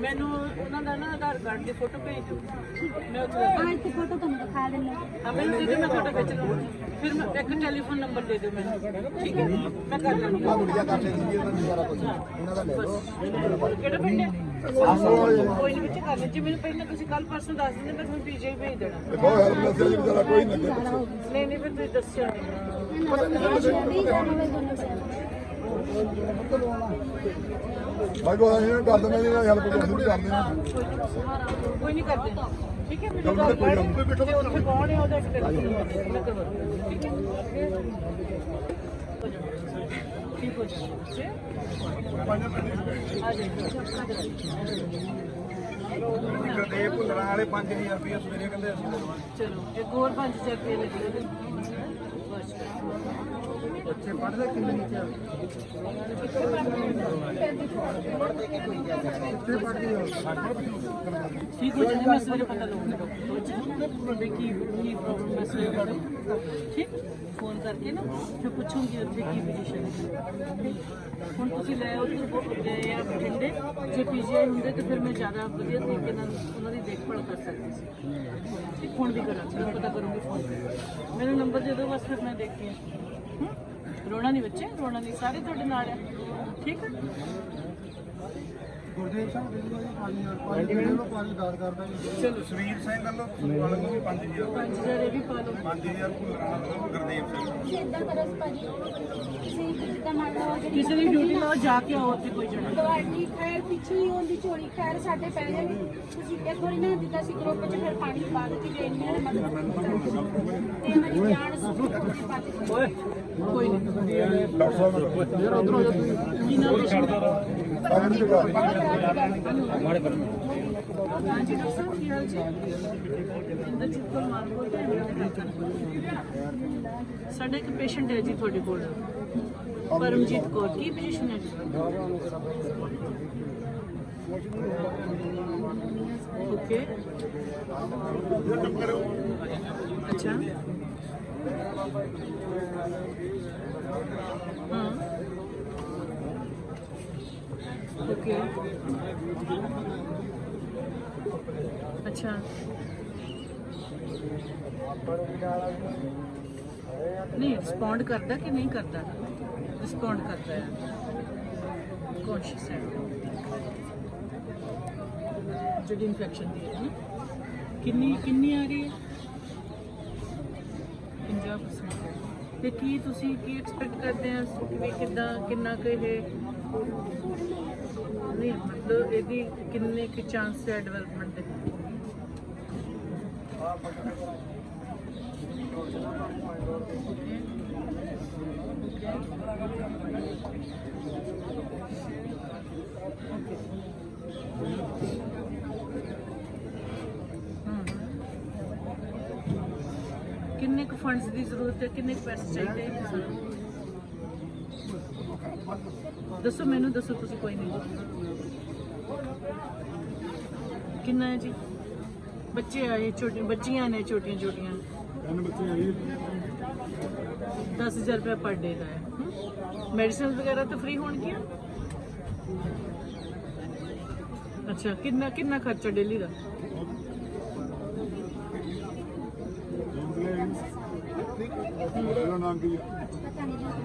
ਮੈਨੂੰ ਉਹਨਾਂ ਦਾ ਨਾ ਆਧਾਰ ਕਾਰਡ ਦੀ ਫੋਟੋ ਭੇਜ। ਦਿਓ ਮੈਂ ਉੱਥੇ ਹਾਂ ਇੱਥੇ ਫੋਟੋ ਤੁਹਾਨੂੰ ਦਿਖਾ ਦਿੰਦੇ ਹਾਂ। ਹਾਂ ਮੈਨੂੰ ਦੇ ਦਿਓ ਮੈਂ ਫੋਟੋ ਖਿੱਚ ਲਵਾਂਗੀ ਫਿਰ ਮੈਂ ਇੱਕ ਟੈਲੀਫੋਨ ਨੰਬਰ ਦੇ ਦਿਓ ਮੈਨੂੰ। ਠੀਕ ਹੈ? ਮੈਂ ਕਰ ਲਾਂਗੀ ਆ ਗੁੜੀਆ ਕਰ ਲੈਂਦੀ ਜੀ ਉਹਨਾਂ ਨੂੰ ਸਾਰਾ ਕੁਝ ਉਹਨਾਂ ਦਾ ਲੈ ਲਓ। ਕਿਹੜਾ ਪਿੰਡ ਹੈ? ਕੋਈ ਨਹੀਂ ਵਿੱਚ ਕਰ ਲੈ ਜੇ ਮੈਨੂੰ ਪਹਿਲਾਂ ਤੁਸੀਂ ਕੱਲ ਪਰਸੋਂ ਦੱਸ ਦਿੰਦੇ ਮੈਂ ਤੁਹਾਨੂੰ ਪੀਜੇ ਭੇਜ ਦੇਣਾ। ਬਹੁਤ ਹੈਲਪ ਜੀ ਵਿਚਾਰਾ ਕੋਈ ਨਹੀਂ। ਨਹੀਂ ਨਹੀਂ ਫਿਰ ਤੁਸੀਂ ਦੱਸਿਆ ਨਹੀਂ ਵੀਹ ਹਜ਼ਾਰ ਹੋਵੇ ਦੋਨੋਂ ਸੈਟ। ਭਾਈ ਕੋ ਅਸੀਂ ਕਰ ਦਿੰਦੇ ਜੀ ਹੈਲਪ ਕਰ ਦਿੰਦੇ ਕਰਦੇ ਨੇ ਕੋਈ ਨਹੀਂ ਕਰਦੇ। ਠੀਕ ਹੈ ਮੈਨੂੰ ਗੱਲ ਕਰ ਜੇ ਉੱਥੇ ਕੌਣ ਹੈ ਉਹਦਾ ਇੱਕ ਟੈਲੀਫੋਨ ਮੈਂ ਕਰਵਾ ਦੂੰਗੀ, ਠੀਕ ਹੈ। ਠੀਕ ਹੋ ਜਾਏ ਆ ਜਾਓ ਦੇ ਭੁੱਲਰਾਂ ਵਾਲੇ 5000 ਰੁਪਏ ਸਵੇਰੇ ਕਹਿੰਦੇ ਅਸੀਂ ਚਲੋ ਇੱਕ ਹੋਰ 5000 ਰੁਪਏ ਲੱਗੇ ਬਸ। ਬੱਚੇ ਪੜ੍ਹਦੇ ਕਿੰਨੇ ਨੀਚੇ ਠੀਕ ਹੋ ਜਾਏ ਮੈਂ ਸਵੇਰੇ ਪਤਾ ਲਵਾਂਗਾ ਡਾਕਟਰ ਵੀ ਕੀ ਕੀ ਪ੍ਰੋਬਲਮ ਹੈ? ਸਵੇਰੇ ਪਤਾ ਠੀਕ? ਫੋਨ ਕਰਕੇ ਨਾ ਫਿਰ ਪੁੱਛੂੰਗੀ ਉੱਥੇ ਕੀ ਪੋਜੀਸ਼ਨ ਹੈ। ਹੁਣ ਤੁਸੀਂ ਲੈ ਉੱਧਰ ਗਏ ਆ ਬਠਿੰਡੇ। ਜੇ ਪੀਜੀਆਈ ਹੁੰਦੇ ਤਾਂ ਫਿਰ ਮੈਂ ਜ਼ਿਆਦਾ ਵਧੀਆ ਤਰੀਕੇ ਨਾਲ ਉਹਨਾਂ ਦੀ ਦੇਖਭਾਲ ਕਰ ਸਕਦੀ ਸੀ। ਫੋਨ ਵੀ ਕਰਾਂਗੀ, ਮੈਂ ਪਤਾ ਕਰੂੰਗੀ ਫੋਨ। ਤੇ ਮੈਨੂੰ ਨੰਬਰ ਦੇ ਦਿਓ ਬਸ ਫਿਰ ਮੈਂ ਦੇਖਦੀ ਹਾਂ। ਰੋਣਾ ਨਹੀਂ ਬੱਚੇ ਰੋਣਾ ਨਹੀਂ ਸਾਰੇ ਤੁਹਾਡੇ ਨਾਲ ਆ। ਠੀਕ ਹੈ ਗੁਰਦੇਵ ਸਿੰਘ ਜੀ ਪਾਣੀ ਪਾਣੀ ਪਾਣੀ ਦਾਦ ਕਰਦਾ ਜੀ। ਚਲੋ ਸਵੀਰ ਸਿੰਘ ਵੱਲੋਂ ਵਾਲੇ ਨੂੰ ਵੀ 5000 5000 ਇਹ ਵੀ ਪਾ ਲਓ। 5000 ਭੁੱਲਰਾਂ ਵੱਲੋਂ ਗੁਰਦੇਵ ਸਿੰਘ ਤੁਸੀਂ ਏਦਾਂ ਕਰੋ ਭਾਜੀ। ਤੁਸੀਂ ਜਿੱਦਾਂ ਮੰਨ ਲਓ ਜਿਹੜੀ ਕਿਸੇ ਦੀ ਡਿਊਟੀ ਲਾਓ ਜਾ ਕੇ ਆਓ ਉੱਥੇ ਕੋਈ ਜਣਾ। ਤੁਹਾਡੀ ਖੈਰ ਪਿੱਛੇ ਹੀ ਉਹਦੀ ਝੋਲੀ ਖੈਰ ਸਾਡੇ ਪੈ ਜਾਣੀ। ਤੁਸੀਂ ਇੱਕ ਵਾਰੀ ਨਾ ਦਿੱਤਾ ਸੀ ਗਰੁੱਪ 'ਚ ਫਿਰ ਪਾਣੀ ਪਾ ਦਿੱਤੀ ਜੇ ਇੰਨੀਆਂ ਨੇ ਮਦਦ ਕੀਤੀ ਤੇ ਮੇਰੀ ਜਾਨ ਸੁਖੀ ਪਾ ਦਿੱਤੀ। ਓਏ ਕੋਈ ਨਹੀਂ ਡਾਕਟਰ ਸਾਹਿਬ ਯਾਰ ਉਧਰ ਹੋ ਜਾ ਕੀ ਨਾਮ ਪੇਸ਼ੈਂਟ ਦਾ ਅਗਰ ਜੀ ਕਰ ਹਾਂਜੀ ਡਾਕਟਰ ਸਾਹਿਬ ਕੀ ਹਾਲ ਜੀ ਇੰਦਰਜੀਤ ਕੋਲ ਮਾਰਕੋ ਸਾਡਾ ਇੱਕ ਪੇਸ਼ੈਂਟ ਹੈ ਜੀ ਤੁਹਾਡੇ ਕੋਲ ਪਰਮਜੀਤ ਕੌਰ ਕੀ ਪੋਜੀਸ਼ਨ ਹੈ ਜੀ ਓਕੇ ਅੱਛਾ ਹਾਂ ਓਕੇ ਅੱਛਾ ਨਹੀਂ ਰਿਸਪੌਂਡ ਕਰਦਾ ਕਿ ਨਹੀਂ ਕਰਦਾ ਰਿਸਪੌਂਡ ਕਰਦਾ ਹੈ ਕੌਨਸ਼ੀਅਸ ਹੈ ਜਿਹੜੀ ਇਨਫੈਕਸ਼ਨ ਦੀ ਹੈ ਨਾ ਕਿੰਨੀ ਕਿੰਨੀ ਆ ਰਹੀ ਹੈ ਤੇ ਕੀ ਤੁਸੀਂ ਕੀ ਐਕਸਪੈਕਟ ਕਰਦੇ ਆ? ਵੀ ਕਿਦਾਂ, ਕਿੰਨਾ ਕੁ ਇਹ ਨਹੀਂ, ਮਤਲਬ ਇਹਦੀ ਕਿੰਨੇ ਕੁ ਚਾਂਸ ਹੈ ਡਿਵੈਲਪਮੈਂਟ ਦੇ? ਕਿੰਨੇ ਕੁ ਫੰਡਸ ਦੀ ਜ਼ਰੂਰਤ ਹੈ ਕਿੰਨੇ ਪੈਸੇ ਚਾਹੀਦੇ ਨੇ ਸਾਨੂੰ? ਦੱਸੋ ਮੈਨੂੰ ਦੱਸੋ ਤੁਸੀਂ ਕੋਈ ਨਹੀਂ। ਕਿੰਨਾ ਹੈ ਜੀ? ਬੱਚੇ ਆਏ ਛੋਟੇ ਬੱਚੀਆਂ ਨੇ ਛੋਟੀਆਂ ਛੋਟੀਆਂ। ਇਹਨੇ ਬੱਚੇ ਆਈ 10000 ਰੁਪਏ ਪਰ ਡੇ ਦਾ ਹੈ। ਮੈਡੀਸਿਨ ਵਗੈਰਾ ਤਾਂ ਫ੍ਰੀ ਹੋਣਗੀਆਂ? ਅੱਛਾ ਕਿੰਨਾ ਕਿੰਨਾ ਖਰਚਾ ਡੇਲੀ ਦਾ? ਇਹਦਾ ਨਾਮ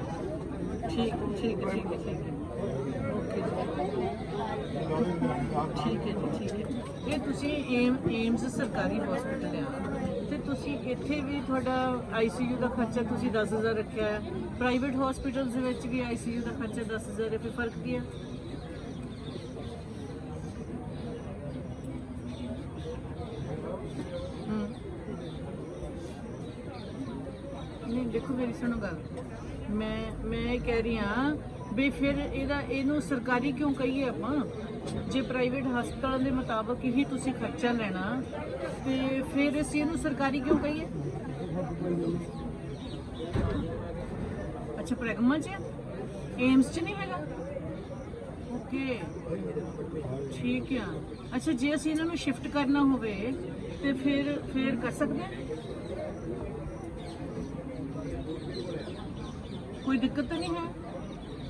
ਠੀਕ ਠੀਕ ਹੈ, ਠੀਕ ਠੀਕ ਓਕੇ ਠੀਕ ਹੈ ਜੀ ਠੀਕ ਹੈ। ਇਹ ਤੁਸੀਂ ਏਮ ਏਮਸ ਸਰਕਾਰੀ ਹਸਪੀਟਲ ਆ ਤੇ ਤੁਸੀਂ ਇੱਥੇ ਵੀ ਤੁਹਾਡਾ ਆਈਸੀਯੂ ਦਾ ਖਰਚਾ ਤੁਸੀਂ 10000 ਰੱਖਿਆ ਹੈ। ਪ੍ਰਾਈਵੇਟ ਹਸਪੀਟਲਸ ਦੇ ਵਿੱਚ ਵੀ ਆਈਸੀਯੂ ਦਾ ਖਰਚਾ 10000 ਹੈ ਫਿਰ ਫ਼ਰਕ ਕੀ ਹੈ ਹਮ। ਨਹੀਂ ਦੇਖੋ ਮੇਰੀ ਸੁਣੋ ਗੱਲ। ਮੈਂ ਮੈਂ ਇਹ ਕਹਿ ਰਹੀ ਹਾਂ ਵੀ ਫਿਰ ਇਹਦਾ, ਇਹਨੂੰ ਸਰਕਾਰੀ ਕਿਉਂ ਕਹੀਏ ਆਪਾਂ? ਜੇ ਪ੍ਰਾਈਵੇਟ ਹਸਪਤਾਲਾਂ ਦੇ ਮੁਤਾਬਕ ਹੀ ਤੁਸੀਂ ਖਰਚਾ ਲੈਣਾ, ਤੇ ਫਿਰ ਅਸੀਂ ਇਹਨੂੰ ਸਰਕਾਰੀ ਕਿਉਂ ਕਹੀਏ? ਅੱਛਾ, ਪ੍ਰਗਮਾ ਚ ਏਮਸ ਚ ਨਹੀਂ ਹੈਗਾ? ਓਕੇ ਠੀਕ ਆ। ਅੱਛਾ, ਜੇ ਅਸੀਂ ਇਹਨਾਂ ਨੂੰ ਸ਼ਿਫਟ ਕਰਨਾ ਹੋਵੇ, ਤੇ ਫਿਰ ਫਿਰ ਕਰ ਸਕਦੇ ਹਾਂ ਕੋਈ ਦਿੱਕਤ ਤਾਂ ਨਹੀਂ ਹੈ?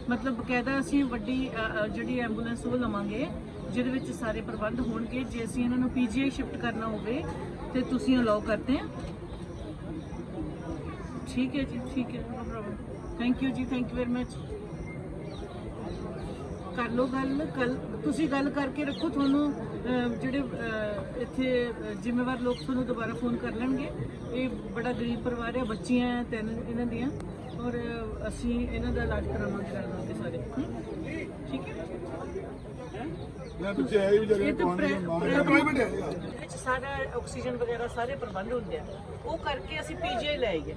ਮਤਲਬ ਬਕਾਇਦਾ ਅਸੀਂ ਵੱਡੀ ਅ, ਜਿਹੜੀ ਐਂਬੂਲੈਂਸ ਉਹ ਲਵਾਂਗੇ ਜਿਹਦੇ ਵਿੱਚ ਸਾਰੇ ਪ੍ਰਬੰਧ ਹੋਣਗੇ। ਜੇ ਅਸੀਂ ਇਹਨਾਂ ਨੂੰ ਪੀਜੀਆਈ ਸ਼ਿਫਟ ਕਰਨਾ ਹੋਵੇ ਤੇ ਤੁਸੀਂ ਅਲਾਉ ਕਰਦੇ ਆ। ਠੀਕ ਹੈ ਜੀ ਠੀਕ ਹੈ ਨੋ ਪ੍ਰੋਬਲਮ ਥੈਂਕ ਯੂ ਜੀ ਥੈਂਕ ਯੂ ਵੈਰੀ ਮਚ ਕਰ ਲਓ ਗੱਲ ਕੱਲ ਤੁਸੀਂ ਗੱਲ ਕਰਕੇ ਰੱਖੋ ਤੁਹਾਨੂੰ ਅਹ, ਜਿਹੜੇ ਅਹ, ਇੱਥੇ ਅਹ, ਜ਼ਿੰਮੇਵਾਰ ਲੋਕ ਤੁਹਾਨੂੰ ਦੁਬਾਰਾ ਫੋਨ ਕਰ ਲੈਣਗੇ। ਇਹ ਬੜਾ ਗਰੀਬ ਪਰਿਵਾਰ ਹੈ ਬੱਚੀਆਂ ਹੈ ਤਿੰਨ ਇਹਨਾਂ ਦੀਆਂ। ਔਰ ਅਸੀਂ ਇਹਨਾਂ ਦਾ ਇਲਾਜ ਕਰਾਵਾਂਗੇ ਕਰਾਵਾਂਗੇ ਸਾਰੇ? ਠੀਕ ਹੈ? ਇਹ ਤਾਂ ਪ੍ਰਾਈਵੇਟ ਹੈ। ਵਿੱਚ ਸਾਰਾ ਆਕਸੀਜਨ ਵਗੈਰਾ ਸਾਰੇ ਪ੍ਰਬੰਧ ਹੁੰਦੇ ਆ। ਉਹ ਕਰਕੇ ਅਸੀਂ ਪੀਜੀਆਈ ਲੈ ਗਏ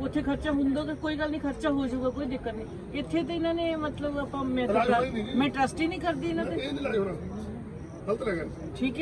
ਉੱਥੇ ਖਰਚਾ ਹੁੰਦਾ ਤਾਂ ਕੋਈ ਗੱਲ ਨਹੀਂ ਖਰਚਾ ਹੋ ਜਾਊਗਾ ਕੋਈ ਦਿੱਕਤ ਨਹੀਂ। ਇੱਥੇ ਤੇ ਇਹਨਾਂ ਨੇ ਮਤਲਬ ਆਪਾਂ ਮੈਂ ਮੈਂ ਟਰਸਟ ਹੀ ਨਹੀਂ ਕਰਦੀ ਇਹਨਾਂ ਤੇ। ਠੀਕ ਹੈ।